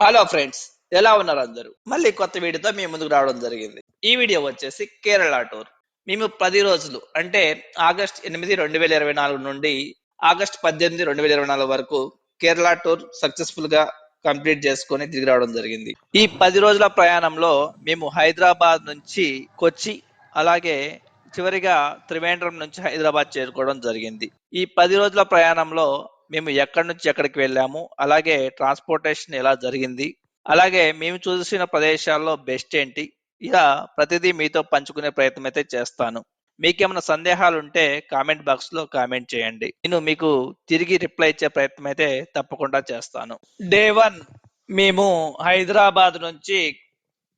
Hello friends ఎలా ఉన్నారు అందరూ? మళ్ళీ కొత్త వీడియోతో మీ ముందుకు రావడం జరిగింది. ఈ వీడియో వచ్చేసి కేరళ టూర్. మేము పది రోజులు అంటే ఆగస్ట్ ఎనిమిది రెండు వేల ఇరవై నాలుగు నుండి ఆగస్ట్ పద్దెనిమిది రెండు వేల ఇరవై నాలుగు వరకు కేరళ టూర్ సక్సెస్ఫుల్గా కంప్లీట్ చేసుకొని తిరిగి రావడం జరిగింది. ఈ పది రోజుల ప్రయాణంలో మేము హైదరాబాద్ నుంచి కొచ్చి అలాగే చివరిగా త్రివేంద్రం నుంచి హైదరాబాద్ చేరుకోవడం జరిగింది. ఈ పది రోజుల ప్రయాణంలో మేము ఎక్కడి నుంచి ఎక్కడికి వెళ్ళాము అలాగే ట్రాన్స్పోర్టేషన్ ఎలా జరిగింది అలాగే మేము చూసిన ప్రదేశాల్లో బెస్ట్ ఏంటి ఇలా ప్రతిదీ మీతో పంచుకునే ప్రయత్నం అయితే చేస్తాను. మీకేమైనా సందేహాలు ఉంటే కామెంట్ బాక్స్లో కామెంట్ చేయండి. నేను మీకు తిరిగి రిప్లై ఇచ్చే ప్రయత్నం అయితే తప్పకుండా చేస్తాను. డే వన్ మేము హైదరాబాద్ నుంచి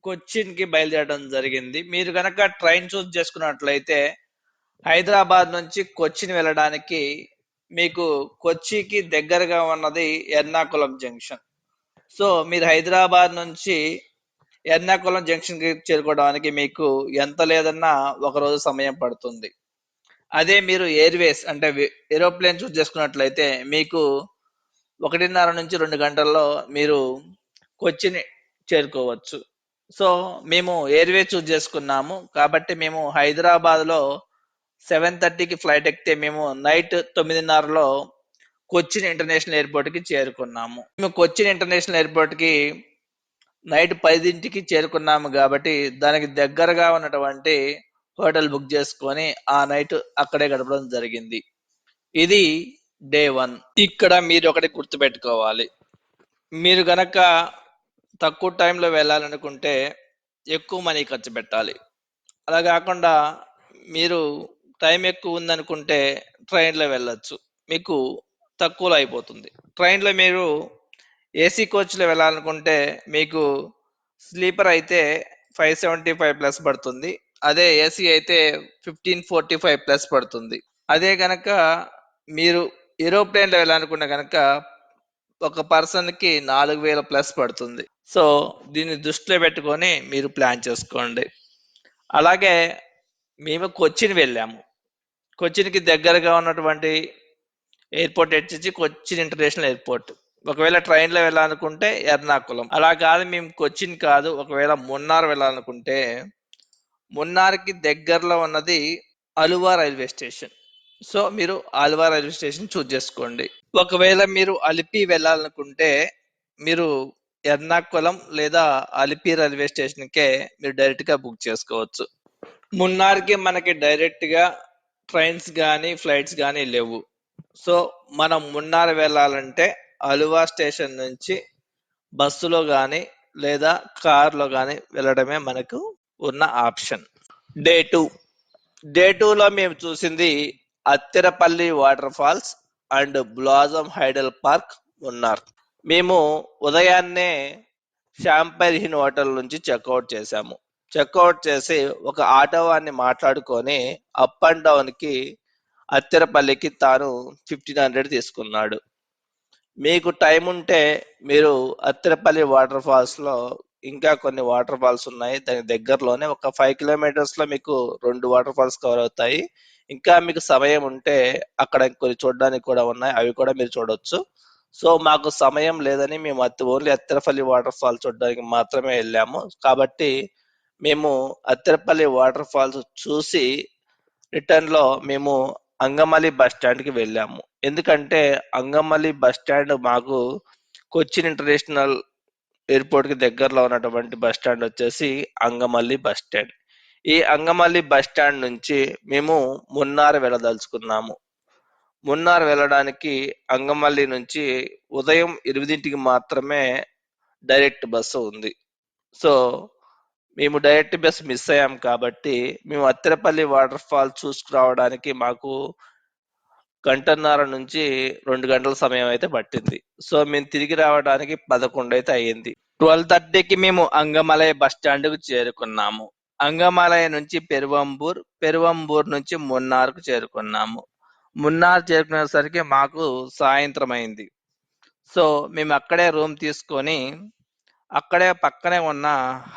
కొచ్చిన్కి బయలుదేరడం జరిగింది. మీరు కనుక ట్రైన్ చూస్ చేసుకున్నట్లయితే హైదరాబాద్ నుంచి కొచ్చిన్ వెళ్ళడానికి మీకు కొచ్చికి దగ్గరగా ఉన్నది ఎర్నాకుళం జంక్షన్. సో మీరు హైదరాబాద్ నుంచి ఎర్నాకుళం జంక్షన్కి చేరుకోవడానికి మీకు ఎంత లేదన్నా ఒక రోజు సమయం పడుతుంది. అదే మీరు ఎయిర్వేస్ అంటే ఏరోప్లేన్ చూస్ చేసుకున్నట్లయితే మీకు ఒకటిన్నర నుంచి రెండు గంటల్లో మీరు కొచ్చిని చేరుకోవచ్చు. సో మేము ఎయిర్వే చూస్ చేసుకున్నాము. కాబట్టి మేము హైదరాబాద్లో సెవెన్ థర్టీకి ఫ్లైట్ ఎక్కితే మేము నైట్ తొమ్మిదిన్నరలో కొచ్చిన్ ఇంటర్నేషనల్ ఎయిర్పోర్ట్కి చేరుకున్నాము. మేము కొచ్చిన్ ఇంటర్నేషనల్ ఎయిర్పోర్ట్కి నైట్ పదింటికి చేరుకున్నాము కాబట్టి దానికి దగ్గరగా ఉన్నటువంటి హోటల్ బుక్ చేసుకొని ఆ నైట్ అక్కడే గడపడం జరిగింది. ఇది డే వన్. ఇక్కడ మీరు ఒకటి గుర్తుపెట్టుకోవాలి. మీరు గనక తక్కువ టైంలో వెళ్ళాలనుకుంటే ఎక్కువ మనీ ఖర్చు పెట్టాలి. అలా కాకుండా మీరు టైం ఎక్కువ ఉందనుకుంటే ట్రైన్లో వెళ్ళొచ్చు. మీకు తక్కువలో అయిపోతుంది. ట్రైన్లో మీరు ఏసీ కోచ్లో వెళ్ళాలనుకుంటే మీకు స్లీపర్ అయితే ఫైవ్ సెవెంటీ ఫైవ్ ప్లస్ పడుతుంది. అదే ఏసీ అయితే ఫిఫ్టీన్ ఫోర్టీ ఫైవ్ ప్లస్ పడుతుంది. అదే కనుక మీరు ఏరోప్లేన్లో వెళ్ళాలనుకున్న కనుక ఒక పర్సన్కి నాలుగు వేల ప్లస్ పడుతుంది. సో దీన్ని దృష్టిలో పెట్టుకొని మీరు ప్లాన్ చేసుకోండి. అలాగే మేము కొచ్చిన్ వెళ్ళాము. కొచ్చిన్కి దగ్గరగా ఉన్నటువంటి ఎయిర్పోర్ట్ వచ్చేసి కొచ్చిన్ ఇంటర్నేషనల్ ఎయిర్పోర్ట్. ఒకవేళ ట్రైన్లో వెళ్ళాలనుకుంటే ఎర్నాకుళం అలా కాదు మేము కొచ్చిన్ కాదు ఒకవేళ మున్నార్ వెళ్ళాలనుకుంటే మున్నార్కి దగ్గరలో ఉన్నది అలువా రైల్వే స్టేషన్. సో మీరు అలువా రైల్వే స్టేషన్ చూస్ చేసుకోండి. ఒకవేళ మీరు అలిపి వెళ్ళాలనుకుంటే మీరు ఎర్నాకుళం లేదా అలిపి రైల్వే స్టేషన్కే మీరు డైరెక్ట్గా బుక్ చేసుకోవచ్చు. మున్నార్కి మనకి డైరెక్ట్గా ట్రైన్స్ కానీ ఫ్లైట్స్ కానీ లేవు. సో మనం మున్నార వెళ్ళాలంటే అలువా స్టేషన్ నుంచి బస్సులో కానీ లేదా కార్లో కానీ వెళ్ళడమే మనకు ఉన్న ఆప్షన్. డే టూ డే టూలో మేము చూసింది Athirappilly water falls and blossom hydel park ఉన్నారు మేము ఉదయాన్నే షాంపైర్ హిన్ హోటల్ నుంచి చెక్అవుట్ చేశాము. చెక్అవుట్ చేసి ఒక ఆటోవాన్ని మాట్లాడుకొని అప్ అండ్ డౌన్కి అత్తెరపల్లికి తాను ఫిఫ్టీన్ హండ్రెడ్ తీసుకున్నాడు. మీకు టైం ఉంటే మీరు అత్తెరపల్లి వాటర్ ఫాల్స్లో ఇంకా కొన్ని వాటర్ ఫాల్స్ ఉన్నాయి. దాని దగ్గరలోనే ఒక ఫైవ్ కిలోమీటర్స్లో మీకు రెండు వాటర్ ఫాల్స్ కవర్ అవుతాయి. ఇంకా మీకు సమయం ఉంటే అక్కడ కొన్ని చూడడానికి కూడా ఉన్నాయి. అవి కూడా మీరు చూడవచ్చు సో మాకు సమయం లేదని మేము అత్త ఓన్లీ అత్తెరపల్లి వాటర్ ఫాల్స్ చూడడానికి మాత్రమే వెళ్ళాము. కాబట్టి మేము అత్తిరపల్లి వాటర్ ఫాల్స్ చూసి రిటర్న్లో మేము అంగమల్లి బస్ స్టాండ్కి వెళ్ళాము. ఎందుకంటే అంగమల్లి బస్ స్టాండ్ మాకు కొచ్చిన్ ఇంటర్నేషనల్ ఎయిర్పోర్ట్కి దగ్గరలో ఉన్నటువంటి బస్ స్టాండ్ వచ్చేసి అంగమల్లి బస్ స్టాండ్. ఈ అంగమల్లి బస్ స్టాండ్ నుంచి మేము మున్నార్ వెళ్ళదలుచుకున్నాము. మున్నార్ వెళ్ళడానికి అంగమల్లి నుంచి ఉదయం ఎనిమిదింటికి మాత్రమే డైరెక్ట్ బస్సు ఉంది. సో మేము డైరెక్ట్ బస్ మిస్ అయ్యాం కాబట్టి మేము అత్తిరపల్లి వాటర్ ఫాల్ చూసుకురావడానికి మాకు గంటన్నర నుంచి రెండు గంటల సమయం అయితే పట్టింది. సో మేము తిరిగి రావడానికి పదకొండు అయితే అయ్యింది. ట్వెల్వ్ థర్టీకి మేము అంగమలై బస్ స్టాండ్ చేరుకున్నాము. అంగమలై నుంచి పెరువంబూర్ పెరువంబూర్ నుంచి మున్నార్కు చేరుకున్నాము. మున్నార్ చేరుకునేసరికి మాకు సాయంత్రం అయింది. సో మేము అక్కడే రూమ్ తీసుకొని అక్కడే పక్కనే ఉన్న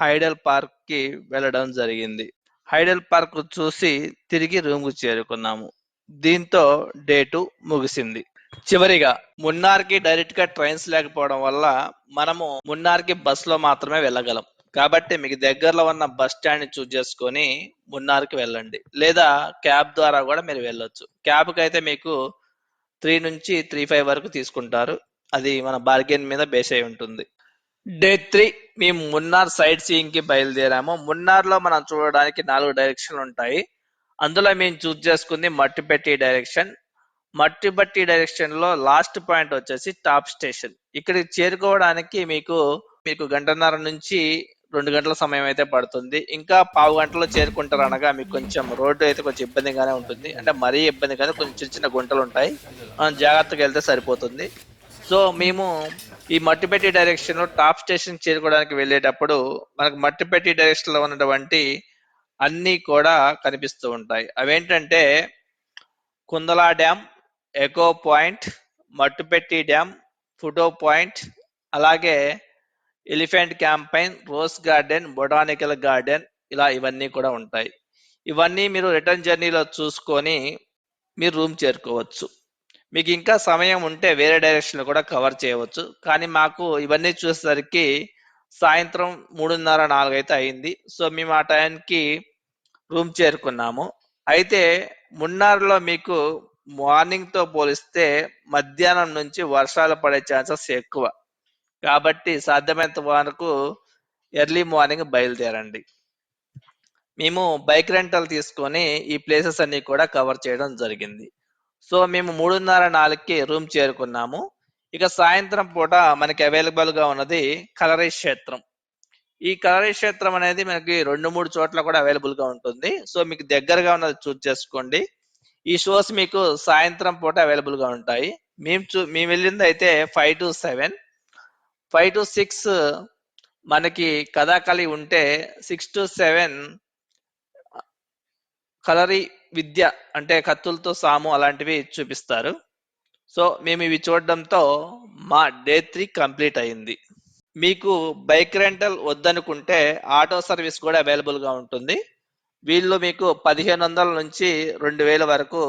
హైడల్ పార్క్కి వెళ్ళడం జరిగింది. హైడల్ పార్క్ చూసి తిరిగి రూమ్కు చేరుకున్నాము. దీంతో డే టూ ముగిసింది. చివరిగా మున్నార్కి డైరెక్ట్గా ట్రైన్స్ లేకపోవడం వల్ల మనము మున్నార్కి బస్లో మాత్రమే వెళ్ళగలం. కాబట్టి మీకు దగ్గరలో ఉన్న బస్ స్టాండ్ చూజ్ చూస్ చేసుకొని మున్నార్కి వెళ్ళండి. లేదా క్యాబ్ ద్వారా కూడా మీరు వెళ్ళొచ్చు. క్యాబ్కి అయితే మీకు త్రీ నుంచి త్రీ ఫైవ్ వరకు తీసుకుంటారు. అది మన బార్గెన్ మీద బేస్ అయి ఉంటుంది. డే త్రీ మేము మున్నార్ సైట్ సీయింగ్కి బయలుదేరాము. మున్నార్లో మనం చూడడానికి నాలుగు డైరెక్షన్లు ఉంటాయి. అందులో మేము చూస్ చేసుకుంది మట్టిపెట్టి డైరెక్షన్. మట్టిపట్టి డైరెక్షన్లో లాస్ట్ పాయింట్ వచ్చేసి టాప్ స్టేషన్. ఇక్కడికి చేరుకోవడానికి మీకు మీకు గంటన్నర నుంచి రెండు గంటల సమయం అయితే పడుతుంది. ఇంకా పావు గంటలో చేరుకుంటారు అనగా మీకు కొంచెం రోడ్డు అయితే కొంచెం ఇబ్బందిగానే ఉంటుంది. అంటే మరీ ఇబ్బంది కానీ కొంచెం చిన్న చిన్న గుంటలు ఉంటాయి. మనం జాగ్రత్తగా వెళ్తే సరిపోతుంది. సో మేము ఈ మట్టిపెట్టి డైరెక్షన్లో టాప్ స్టేషన్ చేరుకోవడానికి వెళ్ళేటప్పుడు మనకు మట్టిపెట్టి డైరెక్షన్లో ఉన్నటువంటి అన్ని కూడా కనిపిస్తూ ఉంటాయి. అవేంటంటే Kundala dam echo point Mattupetty dam photo point అలాగే elephant campaign rose garden botanical garden ఇలా ఇవన్నీ కూడా ఉంటాయి. ఇవన్నీ మీరు రిటర్న్ జర్నీలో చూసుకొని మీరు రూమ్ చేరుకోవచ్చు. మీకు ఇంకా సమయం ఉంటే వేరే డైరెక్షన్లో కూడా కవర్ చేయవచ్చు. కానీ మాకు ఇవన్నీ చూసేసరికి సాయంత్రం మూడున్నర నాలుగు అయితే అయింది. సో మేము ఆ టైంకి రూమ్ చేరుకున్నాము. అయితే మున్నార్లో మీకు మార్నింగ్తో పోలిస్తే మధ్యాహ్నం నుంచి వర్షాలు పడే ఛాన్సెస్ ఎక్కువ. కాబట్టి సాధ్యమైనంత వరకు ఎర్లీ మార్నింగ్ బయలుదేరండి. మేము బైక్ రెంటల్ తీసుకొని ఈ ప్లేసెస్ అన్ని కూడా కవర్ చేయడం జరిగింది. సో మేము మూడున్నర నాలుగుకి రూమ్ చేరుకున్నాము. ఇక సాయంత్రం పూట మనకి అవైలబుల్గా ఉన్నది కలరీ క్షేత్రం. ఈ కలరీ క్షేత్రం అనేది మనకి రెండు మూడు చోట్ల కూడా అవైలబుల్గా ఉంటుంది. సో మీకు దగ్గరగా ఉన్నది చూస్ చేసుకోండి. ఈ షోస్ మీకు సాయంత్రం పూట అవైలబుల్గా ఉంటాయి. మేము చూ మేము వెళ్ళింది అయితే five to seven. Five to six మనకి కథాకళి ఉంటే సిక్స్ టు సెవెన్ కలరీ విద్య అంటే కత్తులతో సాము అలాంటివి చూపిస్తారు. సో మేము ఇవి చూడడంతో మా డే త్రీ కంప్లీట్ అయింది. మీకు బైక్ రెంటల్ వద్దనుకుంటే ఆటో సర్వీస్ కూడా అవైలబుల్గా ఉంటుంది. వీళ్ళు మీకు పదిహేను వందల నుంచి రెండు వేల వరకు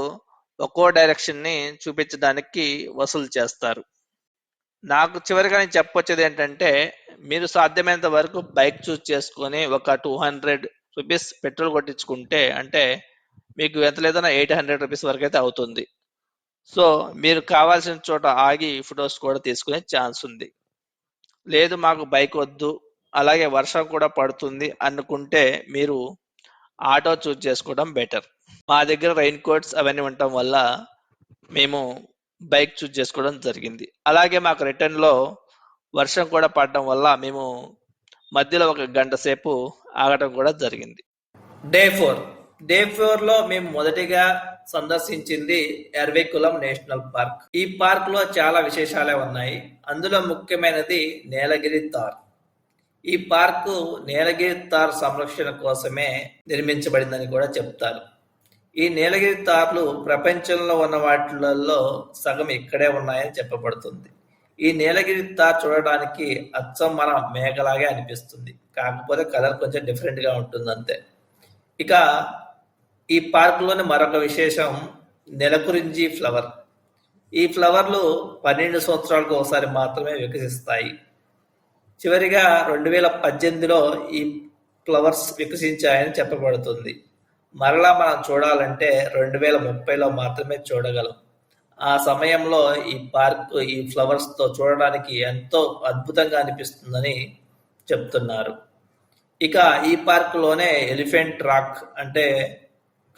ఒక్కో డైరెక్షన్ని చూపించడానికి వసూలు చేస్తారు. నాకు చివరిగా నేను చెప్పొచ్చేది ఏంటంటే మీరు సాధ్యమైనంత వరకు బైక్ చూస్ చేసుకొని ఒక టూ హండ్రెడ్ రూపీస్ పెట్రోల్ కొట్టించుకుంటే అంటే మీకు ఎంత లేదన్నా ఎయిట్ హండ్రెడ్ రూపీస్ వరకు అయితే అవుతుంది. సో మీరు కావాల్సిన చోట ఆగి ఫొటోస్ కూడా తీసుకునే ఛాన్స్ ఉంది. లేదు మాకు బైక్ వద్దు అలాగే వర్షం కూడా పడుతుంది అనుకుంటే మీరు ఆటో చూస్ చేసుకోవడం బెటర్. మా దగ్గర రెయిన్ కోట్స్ అవన్నీ ఉండటం వల్ల మేము బైక్ చూస్ చేసుకోవడం జరిగింది. అలాగే మాకు రిటర్న్లో వర్షం కూడా పడడం వల్ల మేము మధ్యలో ఒక గంట సేపు ఆగటం కూడా జరిగింది. డే ఫోర్ డే ఫోర్లో మేము మొదటిగా సందర్శించింది ఎర్వేకులం నేషనల్ పార్క్. ఈ పార్క్లో చాలా విశేషాలే ఉన్నాయి. అందులో ముఖ్యమైనది నీలగిరి తార్. ఈ పార్కు నీలగిరి తార్ సంరక్షణ కోసమే నిర్మించబడిందని కూడా చెప్తారు. ఈ నీలగిరి తార్లు ప్రపంచంలో ఉన్న వాటిలలో సగం ఇక్కడే ఉన్నాయని చెప్పబడుతుంది. ఈ నీలగిరి తార్ చూడడానికి అచ్చం మన మేఘలాగే అనిపిస్తుంది. కాకపోతే కలర్ కొంచెం డిఫరెంట్గా ఉంటుంది అంతే ఇక ఈ పార్కులోని మరొక విశేషం నెలకురించి ఫ్లవర్. ఈ ఫ్లవర్లు పన్నెండు సంవత్సరాలకు ఒకసారి మాత్రమే వికసిస్తాయి. చివరిగా రెండు వేల పద్దెనిమిదిలో ఈ ఫ్లవర్స్ వికసించాయని చెప్పబడుతుంది. మరలా మనం చూడాలంటే రెండు వేల ముప్పైలో మాత్రమే చూడగలం. ఆ సమయంలో ఈ పార్క్ ఈ ఫ్లవర్స్తో చూడడానికి ఎంతో అద్భుతంగా అనిపిస్తుందని చెప్తున్నారు. ఇక ఈ పార్క్లోనే ఎలిఫెంట్ రాక్ అంటే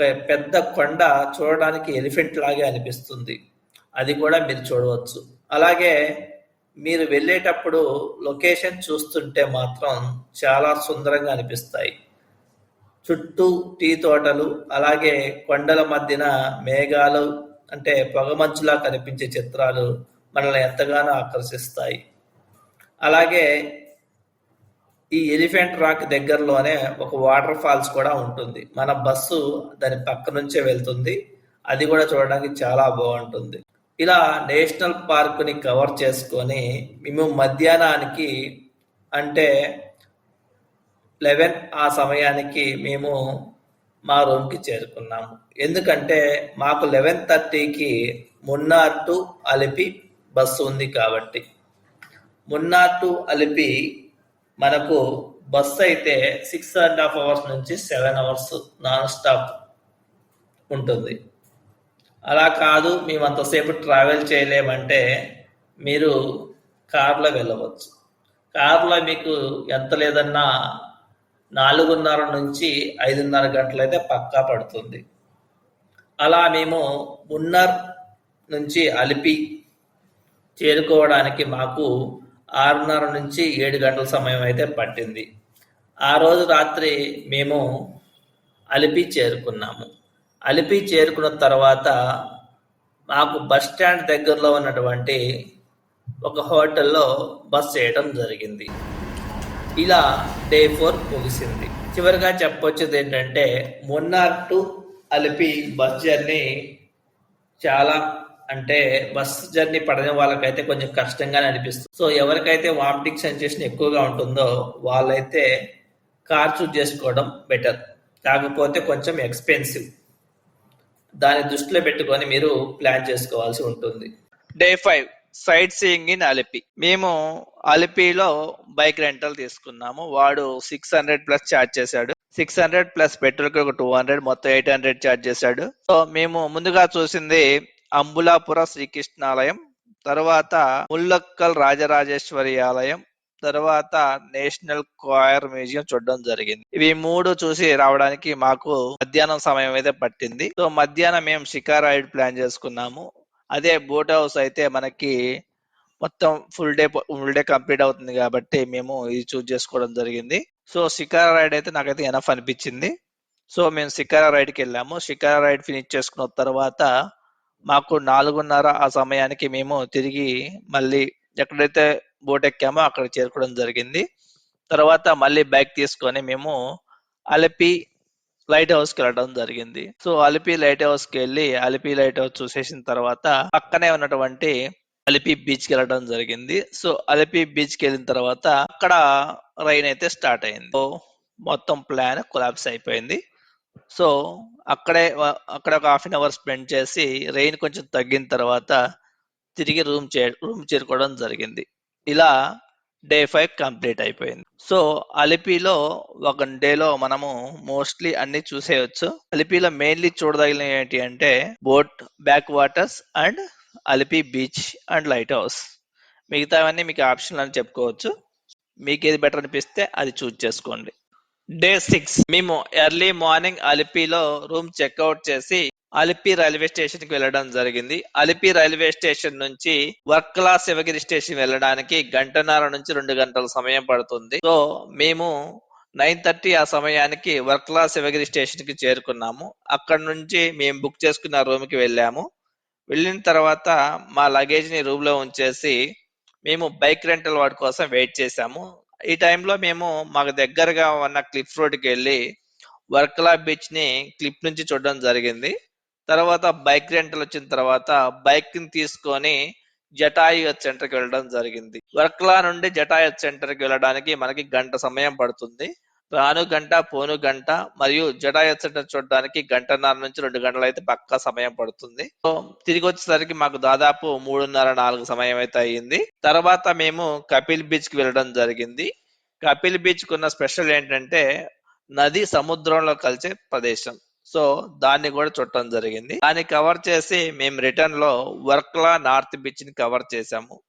ఒక పెద్ద కొండ చూడడానికి ఎలిఫెంట్ లాగే అనిపిస్తుంది. అది కూడా మీరు చూడవచ్చు. అలాగే మీరు వెళ్ళేటప్పుడు లొకేషన్ చూస్తుంటే మాత్రం చాలా సుందరంగా అనిపిస్తాయి. చుట్టూ టీ తోటలు అలాగే కొండల మధ్యన మేఘాలు అంటే పొగమంచులా కనిపించే చిత్రాలు మనల్ని ఎంతగానో ఆకర్షిస్తాయి. అలాగే ఈ ఎలిఫెంట్ రాక్ దగ్గరలోనే ఒక వాటర్ ఫాల్స్ కూడా ఉంటుంది. మన బస్సు దాని పక్క నుంచే వెళ్తుంది. అది కూడా చూడడానికి చాలా బాగుంటుంది. ఇలా నేషనల్ పార్క్ని కవర్ చేసుకొని మేము మధ్యాహ్నానికి అంటే లెవెన్ ఆ సమయానికి మేము మా రూమ్కి చేరుకున్నాము. ఎందుకంటే మాకు లెవెన్ థర్టీకి మున్నార్ టు అలిపి బస్సు ఉంది కాబట్టి. మున్నార్ టు అలిపి మనకు బస్సు అయితే సిక్స్ అండ్ హాఫ్ అవర్స్ నుంచి సెవెన్ అవర్స్ నాన్ స్టాప్ ఉంటుంది. అలా కాదు మేము అంతసేపు ట్రావెల్ చేయలేమంటే మీరు కార్లో వెళ్ళవచ్చు. కార్లో మీకు ఎంత లేదన్నా నాలుగున్నర నుంచి ఐదున్నర గంటలైతే పక్కా పడుతుంది. అలా మేము మున్నర్ నుంచి అలిపి చేరుకోవడానికి మాకు ఆరున్నర నుంచి ఏడు గంటల సమయం అయితే పట్టింది. ఆ రోజు రాత్రి మేము అలిపి చేరుకున్నాము. అలిపి చేరుకున్న తర్వాత మాకు బస్ స్టాండ్ దగ్గరలో ఉన్నటువంటి ఒక హోటల్లో బస్ చేయడం జరిగింది. ఇలా డే ఫోర్ ముగిసింది. చివరిగా చెప్పొచ్చేది ఏంటంటే Munnar to Alleppey bus journey చాలా అంటే బస్ జర్నీ పడని వాళ్ళకైతే కొంచెం కష్టంగానే అనిపిస్తుంది. సో ఎవరికైతే వామిటింగ్ సెన్సేషన్ ఎక్కువగా ఉంటుందో వాళ్ళైతే కార్ చూజ్ చేసుకోవడం బెటర్. కాకపోతే కొంచెం ఎక్స్పెన్సివ్. దాని దృష్టిలో పెట్టుకొని మీరు ప్లాన్ చేసుకోవాల్సి ఉంటుంది. Day five sightseeing in Alleppey మేము అలిపిలో బైక్ రెంటల్ తీసుకున్నాము. వాడు సిక్స్ హండ్రెడ్ ప్లస్ ఛార్జ్ చేశాడు. సిక్స్ హండ్రెడ్ ప్లస్ పెట్రోల్కి ఒక టూ హండ్రెడ్ మొత్తం ఎయిట్ హండ్రెడ్ ఛార్జ్ చేశాడు. సో మేము ముందుగా చూసింది అంబులాపుర శ్రీకృష్ణాలయం తర్వాత ముల్లక్కల్ రాజరాజేశ్వరి ఆలయం తర్వాత నేషనల్ క్వైర్ మ్యూజియం చూడడం జరిగింది. ఇవి మూడు చూసి రావడానికి మాకు మధ్యాహ్నం సమయం అయితే పట్టింది. సో మధ్యాహ్నం మేము షికార్ రైడ్ ప్లాన్ చేసుకున్నాము. అదే బోట్ హౌస్ అయితే మనకి మొత్తం full day full day complete అవుతుంది కాబట్టి మేము ఇది చూస్ చేసుకోవడం జరిగింది. సో షికారా రైడ్ అయితే నాకైతే ఎనఫ్ అనిపించింది. సో మేము షికారా రైడ్కి వెళ్ళాము. షికారా రైడ్ ఫినిష్ చేసుకున్న తర్వాత మాకు నాలుగున్నర ఆ సమయానికి మేము తిరిగి మళ్ళీ ఎక్కడైతే బోట్ ఎక్కామో అక్కడ చేరుకోవడం జరిగింది. తర్వాత మళ్ళీ బైక్ తీసుకొని మేము అలపి లైట్ హౌస్కి వెళ్ళడం జరిగింది. సో అలిపి లైట్ హౌస్కి వెళ్ళి అలిపి లైట్ హౌస్ చూసేసిన తర్వాత పక్కనే ఉన్నటువంటి అలిపి బీచ్కి వెళ్ళడం జరిగింది. సో అలిపి బీచ్కి వెళ్ళిన తర్వాత అక్కడ రైన్ అయితే స్టార్ట్ అయింది. మొత్తం ప్లాన్ కొలాప్స్ అయిపోయింది. సో అక్కడే అక్కడ ఒక హాఫ్ అన్ అవర్ స్పెండ్ చేసి రెయిన్ కొంచెం తగ్గిన తర్వాత తిరిగి రూమ్ చే రూమ్ చేరుకోవడం జరిగింది. ఇలా డే ఫైవ్ కంప్లీట్ అయిపోయింది. సో అలిపిలో ఒక డేలో మనము మోస్ట్లీ అన్ని చూసేయచ్చు. అలిపిలో మెయిన్లీ చూడదగిన ఏంటి అంటే boat backwaters and Alleppey beach and lighthouse. మిగతావన్నీ మీకు ఆప్షన్ అని చెప్పుకోవచ్చు. మీకు ఏది బెటర్ అనిపిస్తే అది చూజ్ చేసుకోండి. Day six. మేము ఎర్లీ మార్నింగ్ అలిపిలో రూమ్ చెక్అవుట్ చేసి అలిపి రైల్వే స్టేషన్కి వెళ్ళడం జరిగింది. అలిపి రైల్వే స్టేషన్ నుంచి వర్క్లా శివగిరి స్టేషన్ వెళ్ళడానికి గంటన్నర నుంచి రెండు గంటల సమయం పడుతుంది. సో మేము నైన్ థర్టీ ఆ సమయానికి వర్క్లా శివగిరి స్టేషన్కి చేరుకున్నాము. అక్కడ నుంచి మేము బుక్ చేసుకున్న రూమ్కి వెళ్ళాము. వెళ్ళిన తర్వాత మా లగేజ్ని రూమ్లో ఉంచేసి మేము బైక్ రెంటల్ వాడి కోసం వెయిట్ చేశాము. ఈ టైంలో మేము మాకు దగ్గరగా ఉన్న క్లిఫ్ రోడ్కి వెళ్ళి వర్కలా బీచ్ని క్లిప్ నుంచి చూడడం జరిగింది. తర్వాత బైక్ రెంటల్ వచ్చిన తర్వాత బైక్ని తీసుకొని జటాయు సెంటర్కి వెళ్ళడం జరిగింది. వర్క్లా నుండి జటాయుత్ సెంటర్కి వెళ్ళడానికి మనకి గంట సమయం పడుతుంది. రాను గంట పోను గంట మరియు జటాయుత్ సెంటర్ చూడడానికి గంటన్నర నుంచి రెండు గంటలు అయితే పక్కా సమయం పడుతుంది. సో తిరిగి వచ్చేసరికి మాకు దాదాపు మూడున్నర నాలుగు సమయం అయితే అయ్యింది. తర్వాత మేము కపిల్ బీచ్కి వెళ్ళడం జరిగింది. కపిల్ బీచ్ కున్న స్పెషల్ ఏంటంటే నది సముద్రంలో కలిసే ప్రదేశం. సో దాన్ని కూడా చుట్టడం జరిగింది. దాన్ని కవర్ చేసి మేము రిటర్న్లో వర్క్లా నార్త్ బీచ్ని కవర్ చేసాము.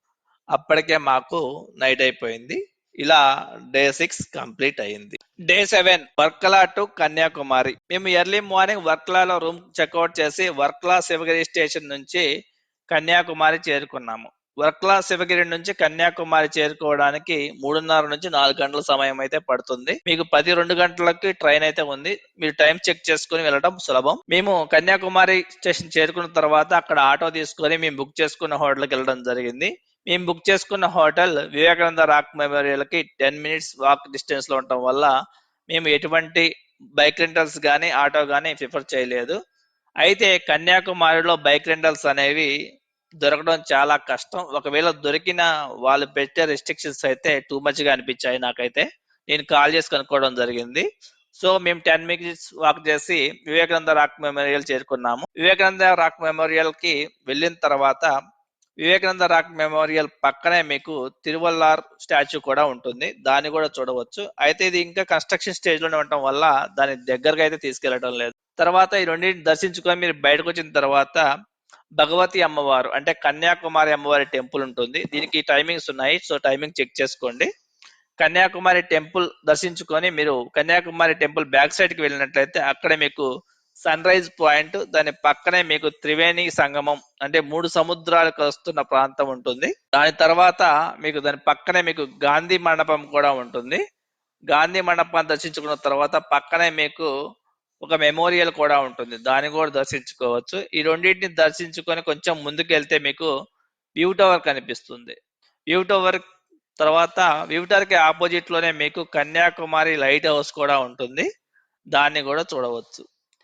అప్పటికే మాకు నైట్ అయిపోయింది. ఇలా డే సిక్స్ కంప్లీట్ అయింది. Day seven Varkala to Kanyakumari. మేము ఎర్లీ మార్నింగ్ వర్క్లాలో రూమ్ చెక్అవుట్ చేసి వర్క్లా శివగిరి స్టేషన్ నుంచి కన్యాకుమారి చేరుకున్నాము. వర్క్లా శివగిరి నుంచి కన్యాకుమారి చేరుకోవడానికి మూడున్నర నుంచి నాలుగు గంటల సమయం అయితే పడుతుంది. మీకు పది రెండు గంటలకి ట్రైన్ అయితే ఉంది. మీరు టైం చెక్ చేసుకుని వెళ్ళడం సులభం. మేము కన్యాకుమారి స్టేషన్ చేరుకున్న తర్వాత అక్కడ ఆటో తీసుకొని మేము బుక్ చేసుకున్న హోటల్కి వెళ్ళడం జరిగింది. మేము బుక్ చేసుకున్న హోటల్ వివేకానంద రాక్ మెమోరియల్కి టెన్ మినిట్స్ వాక్ డిస్టెన్స్లో ఉండటం వల్ల మేము ఎటువంటి బైక్ రెంటల్స్ కానీ ఆటో కానీ ప్రిఫర్ చేయలేదు. అయితే కన్యాకుమారిలో బైక్ రెంటల్స్ అనేవి దొరకడం చాలా కష్టం. ఒకవేళ దొరికిన వాళ్ళు పెట్టే రెస్ట్రిక్షన్స్ అయితే టూ మచ్గా అనిపించాయి నాకైతే. నేను కాల్ చేసి కనుక్కోవడం జరిగింది. సో మేము టెన్ మినిట్స్ వాక్ చేసి వివేకానంద రాక్ మెమోరియల్ చేరుకున్నాము. వివేకానంద రాక్ మెమోరియల్కి వెళ్ళిన తర్వాత వివేకానంద రాక్ మెమోరియల్ పక్కనే మీకు తిరువల్లార్ స్టాచ్యూ కూడా ఉంటుంది. దాన్ని కూడా చూడవచ్చు. అయితే ఇది ఇంకా కన్స్ట్రక్షన్ స్టేజ్లోనే ఉండటం వల్ల దాని దగ్గరగా అయితే తీసుకెళ్ళడం లేదు. తర్వాత ఈ రెండింటిని దర్శించుకొని మీరు బయటకు వచ్చిన తర్వాత భగవతి అమ్మవారు అంటే కన్యాకుమారి అమ్మవారి టెంపుల్ ఉంటుంది. దీనికి టైమింగ్స్ ఉన్నాయి. సో టైమింగ్ చెక్ చేసుకోండి. కన్యాకుమారి టెంపుల్ దర్శించుకొని మీరు కన్యాకుమారి టెంపుల్ బ్యాక్ సైడ్కి వెళ్ళినట్లయితే అక్కడ మీకు సన్ రైజ్ పాయింట్ దాని పక్కనే మీకు త్రివేణి సంగమం అంటే మూడు సముద్రాలు కలుస్తున్న ప్రాంతం ఉంటుంది. దాని తర్వాత మీకు దాని పక్కనే మీకు గాంధీ మండపం కూడా ఉంటుంది. గాంధీ మండపాన్ని దర్శించుకున్న తర్వాత పక్కనే మీకు ఒక మెమోరియల్ కూడా ఉంటుంది. దాన్ని కూడా దర్శించుకోవచ్చు. ఈ రెండింటిని దర్శించుకొని కొంచెం ముందుకు వెళ్తే మీకు వ్యూ టవర్ కనిపిస్తుంది. వ్యూ టవర్ తర్వాత వ్యూ టవర్కి ఆపోజిట్లోనే మీకు కన్యాకుమారి లైట్ హౌస్ కూడా ఉంటుంది. దాన్ని కూడా చూడవచ్చు.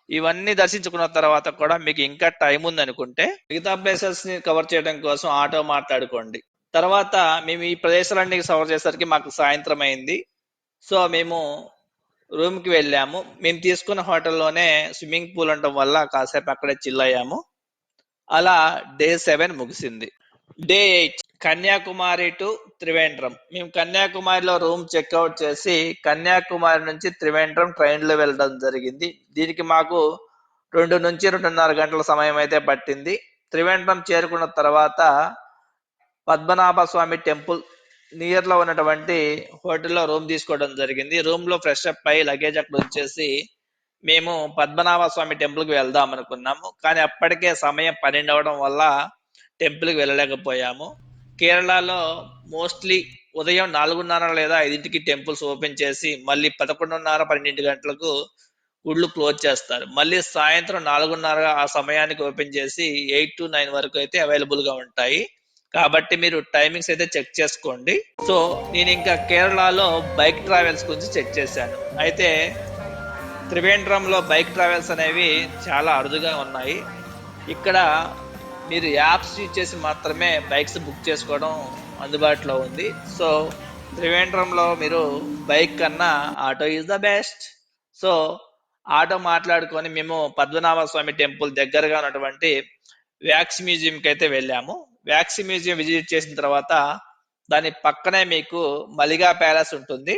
ఇవన్నీ దర్శించుకున్న తర్వాత కూడా మీకు ఇంకా టైం ఉంది అనుకుంటే మిగతా ప్లేసెస్ని కవర్ చేయడం కోసం ఆటో మాట్లాడుకోండి. తర్వాత మేము ఈ ప్రదేశాలన్నీ కవర్ చేసరికి మాకు సాయంత్రం అయింది. సో మేము రూమ్కి వెళ్ళాము. మేము తీసుకున్న హోటల్లోనే స్విమ్మింగ్ పూల్ ఉండటం వల్ల కాసేపు అక్కడే చిల్ అయ్యాము. అలా డే సెవెన్ ముగిసింది. Day eight. Kanyakumari to Trivandrum మేము కన్యాకుమారిలో రూమ్ చెక్అవుట్ చేసి కన్యాకుమారి నుంచి త్రివేంద్రం ట్రైన్లో వెళ్ళడం జరిగింది. దీనికి మాకు రెండు నుంచి రెండున్నర గంటల సమయం అయితే పట్టింది. త్రివేంద్రం చేరుకున్న తర్వాత పద్మనాభ స్వామి టెంపుల్ నియర్లో ఉన్నటువంటి హోటల్లో రూమ్ తీసుకోవడం జరిగింది. రూమ్లో ఫ్రెష్ అప్ అయ్యి లగేజ్ అక్కడ వచ్చేసి మేము పద్మనాభ స్వామి టెంపుల్కి వెళ్దాం అనుకున్నాము. కానీ అప్పటికే సమయం పన్నెండు అవడం వల్ల టెంపుల్కి వెళ్ళలేకపోయాము. కేరళలో మోస్ట్లీ ఉదయం నాలుగున్నర లేదా ఐదింటికి టెంపుల్స్ ఓపెన్ చేసి మళ్ళీ పదకొండున్నర పన్నెండు గంటలకు గుళ్ళు క్లోజ్ చేస్తారు. మళ్ళీ సాయంత్రం నాలుగున్నర ఆ సమయానికి ఓపెన్ చేసి ఎయిట్ టు నైన్ వరకు అయితే అవైలబుల్గా ఉంటాయి. కాబట్టి మీరు టైమింగ్స్ అయితే చెక్ చేసుకోండి. సో నేను ఇంకా కేరళలో బైక్ ట్రావెల్స్ గురించి చెక్ చేశాను. అయితే త్రివేంద్రంలో బైక్ ట్రావెల్స్ అనేవి చాలా అరుదుగా ఉన్నాయి. ఇక్కడ మీరు యాప్స్ యూజ్ చేసి మాత్రమే బైక్స్ బుక్ చేసుకోవడం అందుబాటులో ఉంది. సో త్రివేంద్రంలో మీరు బైక్ కన్నా auto is the best so auto మాట్లాడుకొని మేము పద్మనాభ స్వామి టెంపుల్ దగ్గరగా ఉన్నటువంటి వ్యాక్స్ మ్యూజియంకి అయితే వెళ్ళాము. వ్యాక్స్ మ్యూజియం విజిట్ చేసిన తర్వాత దాని పక్కనే మీకు మలిగా ప్యాలెస్ ఉంటుంది.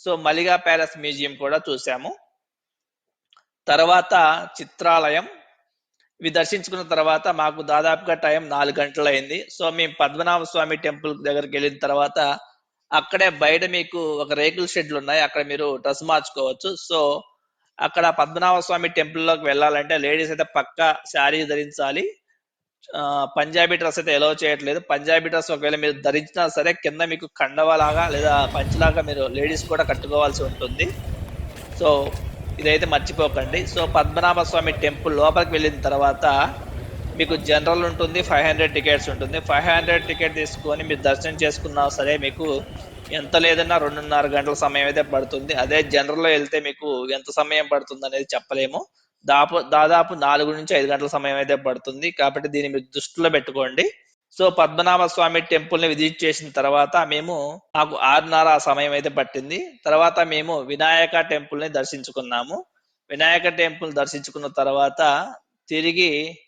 సో మలిగా ప్యాలెస్ మ్యూజియం కూడా చూసాము. తర్వాత చిత్రాలయం ఇవి దర్శించుకున్న తర్వాత మాకు దాదాపుగా టైం నాలుగు గంటలు అయింది సో మేము పద్మనాభ స్వామి టెంపుల్ దగ్గరికి వెళ్ళిన తర్వాత అక్కడే బయట మీకు ఒక రేకుల షెడ్లు ఉన్నాయి అక్కడ మీరు డ్రెస్ మార్చుకోవచ్చు. సో అక్కడ పద్మనాభ స్వామి టెంపుల్లోకి వెళ్ళాలంటే లేడీస్ అయితే పక్క శారీ ధరించాలి. పంజాబీ డ్రెస్ అయితే ఎలవ్ చేయట్లేదు. పంజాబీ డ్రెస్ ఒకవేళ మీరు ధరించినా సరే కింద మీకు కండవలాగా లేదా పంచలాగా మీరు లేడీస్ కూడా కట్టుకోవాల్సి ఉంటుంది. సో ఇదైతే మర్చిపోకండి. సో పద్మనాభ స్వామి టెంపుల్ లోపలికి వెళ్ళిన తర్వాత మీకు జనరల్ ఉంటుంది ఫైవ్ హండ్రెడ్ టికెట్స్ ఉంటుంది. ఫైవ్ హండ్రెడ్ టికెట్ తీసుకొని మీరు దర్శనం చేసుకున్నా సరే మీకు ఎంత లేదన్నా రెండున్నర గంటల సమయం అయితే పడుతుంది. అదే జనరల్లో వెళ్తే మీకు ఎంత సమయం పడుతుంది అనేది చెప్పలేము. దాపు దాదాపు నాలుగు నుంచి ఐదు గంటల సమయం అయితే పడుతుంది. కాబట్టి దీన్ని మీరు దృష్టిలో పెట్టుకోండి. సో పద్మనాభ స్వామి టెంపుల్ని విజిట్ చేసిన తర్వాత మేము మాకు ఆరున్నర సమయం అయితే పట్టింది. తర్వాత మేము వినాయక టెంపుల్ని దర్శించుకున్నాము. వినాయక టెంపుల్ దర్శించుకున్న తర్వాత తిరిగి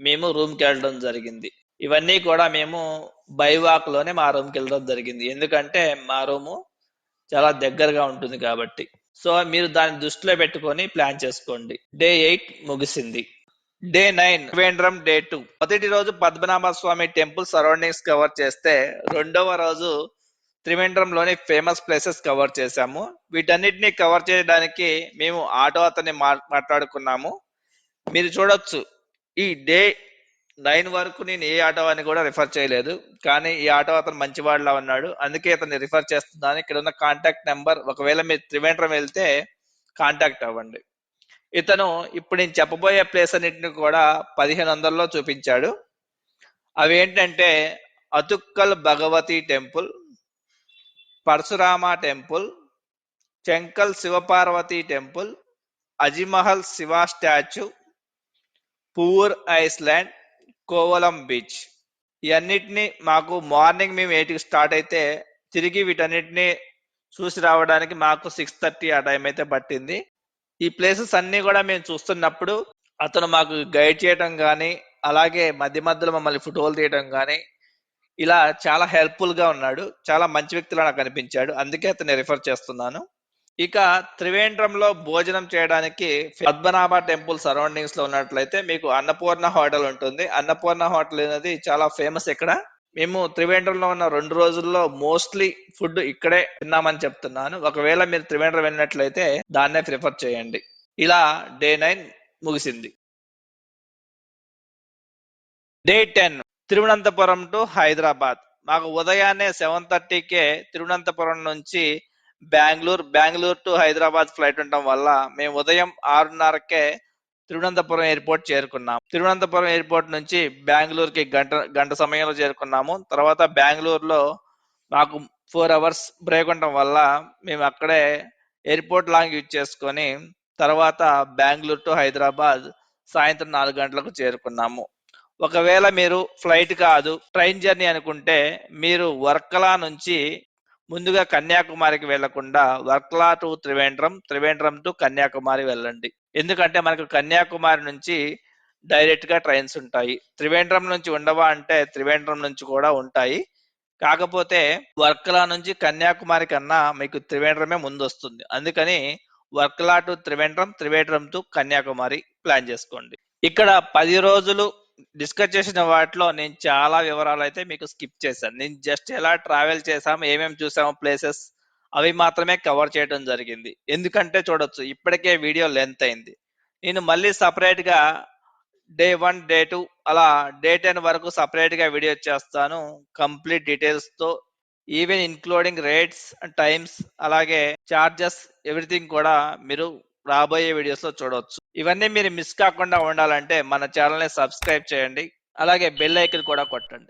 మేము రూమ్కి వెళ్ళడం జరిగింది. ఇవన్నీ కూడా మేము బైవాక్లోనే మా రూమ్కి వెళ్ళడం జరిగింది. ఎందుకంటే మా రూము చాలా దగ్గరగా ఉంటుంది కాబట్టి. సో మీరు దాన్ని దృష్టిలో పెట్టుకొని ప్లాన్ చేసుకోండి. డే ఎయిట్ ముగిసింది. Day nine Trivandrum day two. మొదటి రోజు Padmanabha Swamy temple surroundings cover చేస్తే రెండవ రోజు త్రివేంద్రంలోని ఫేమస్ ప్లేసెస్ కవర్ చేశాము. వీటన్నిటిని కవర్ చేయడానికి మేము ఆటో అతన్ని మా- మాట్లాడుకున్నాము. మీరు చూడొచ్చు ఈ డే నైన్ వరకు నేను ఏ ఆటో అని కూడా రిఫర్ చేయలేదు. కానీ ఈ ఆటో అతను మంచివాడిలా ఉన్నాడు. అందుకే అతన్ని రిఫర్ చేస్తున్నాను. ఇక్కడ ఉన్న కాంటాక్ట్ నెంబర్ ఒకవేళ మీరు త్రివేంద్రం వెళ్తే కాంటాక్ట్ అవ్వండి. ఇతను ఇప్పుడు నేను చెప్పబోయే ప్లేస్ అన్నింటిని కూడా పదిహేను వందల్లో చూపించాడు. అవి ఏంటంటే Attukal Bhagavathi temple Parashurama temple Chenkal Shivaparvathi temple Azhimala Shiva statue Poovar island Kovalam beach. ఇవన్నిటిని మాకు మార్నింగ్ మేము ఎయిట్కి స్టార్ట్ అయితే తిరిగి వీటన్నిటిని చూసి రావడానికి మాకు సిక్స్ థర్టీ ఆ టైం అయితే పట్టింది. ఈ ప్లేసెస్ అన్ని కూడా మేము చూస్తున్నప్పుడు అతను మాకు గైడ్ చేయడం కానీ అలాగే మధ్య మధ్యలో మమ్మల్ని ఫోటోలు తీయడం కానీ ఇలా చాలా హెల్ప్ఫుల్గా ఉన్నాడు. చాలా మంచి వ్యక్తిలా నాకు అనిపించాడు. అందుకే అతన్ని రిఫర్ చేస్తున్నాను. ఇక త్రివేంద్రంలో భోజనం చేయడానికి పద్మనాభ టెంపుల్ సరౌండింగ్స్లో ఉన్నట్లయితే మీకు అన్నపూర్ణ హోటల్ ఉంటుంది. అన్నపూర్ణ హోటల్ అనేది చాలా ఫేమస్ ఇక్కడ. మేము త్రివేంద్రంలో ఉన్న రెండు రోజుల్లో మోస్ట్లీ ఫుడ్ ఇక్కడే తిన్నామని చెప్తున్నాను. ఒకవేళ మీరు త్రివేంద్రం వెళ్ళినట్లయితే దాన్నే ప్రిఫర్ చేయండి. ఇలా డే నైన్ ముగిసింది. Day ten Thiruvananthapuram to Hyderabad. మాకు ఉదయాన్నే సెవెన్ థర్టీకే తిరువనంతపురం నుంచి బెంగళూరు బెంగళూరు టు హైదరాబాద్ ఫ్లైట్ ఉండటం వల్ల మేము ఉదయం ఆరున్నరకే తిరువనంతపురం ఎయిర్పోర్ట్ చేరుకున్నాం. తిరువనంతపురం ఎయిర్పోర్ట్ నుంచి బెంగళూరుకి గంట గంట సమయంలో చేరుకున్నాము. తర్వాత బెంగళూరులో మాకు ఫోర్ అవర్స్ బ్రేక్ ఉండటం వల్ల మేము అక్కడే ఎయిర్పోర్ట్ లాంగ్ యూజ్ చేసుకొని తర్వాత బెంగళూరు టు హైదరాబాద్ సాయంత్రం నాలుగు గంటలకు చేరుకున్నాము. ఒకవేళ మీరు ఫ్లైట్ కాదు ట్రైన్ జర్నీ అనుకుంటే మీరు వర్కలా నుంచి ముందుగా కన్యాకుమారికి వెళ్ళకుండా వర్కలా టు త్రివేంద్రం త్రివేంద్రం టు కన్యాకుమారి వెళ్ళండి. ఎందుకంటే మనకు కన్యాకుమారి నుంచి డైరెక్ట్గా ట్రైన్స్ ఉంటాయి. త్రివేంద్రం నుంచి ఉండవా అంటే త్రివేంద్రం నుంచి కూడా ఉంటాయి. కాకపోతే వర్కలా నుంచి కన్యాకుమారి కన్నా మీకు త్రివేంద్రమే ముందు వస్తుంది అందుకని Varkala to Trivandrum Trivandrum to Kanyakumari plan చేసుకోండి. ఇక్కడ పది రోజులు డిస్కస్ చేసిన వాటిలో నేను చాలా వివరాలు అయితే మీకు స్కిప్ చేశాను. నేను జస్ట్ ఎలా ట్రావెల్ చేసాము ఏమేమి చూసాము ప్లేసెస్ అవి మాత్రమే కవర్ చేయడం జరిగింది. ఎందుకంటే చూడొచ్చు ఇప్పటికే వీడియో లెంత్ అయింది. నేను మళ్ళీ సపరేట్గా డే వన్ డే టూ అలా డే టెన్ వరకు సపరేట్గా వీడియో చేస్తాను. కంప్లీట్ డీటెయిల్స్తో ఈవెన్ ఇన్క్లూడింగ్ రేట్స్ టైమ్స్ అలాగే చార్జెస్ ఎవ్రీథింగ్ కూడా మీరు రాబోయే వీడియోస్లో చూడవచ్చు ఇవన్నీ మీరు మిస్ కాకుండా ఉండాలంటే మన ఛానల్ని సబ్స్క్రైబ్ చేయండి. అలాగే బెల్ ఐకన్ కూడా కొట్టండి.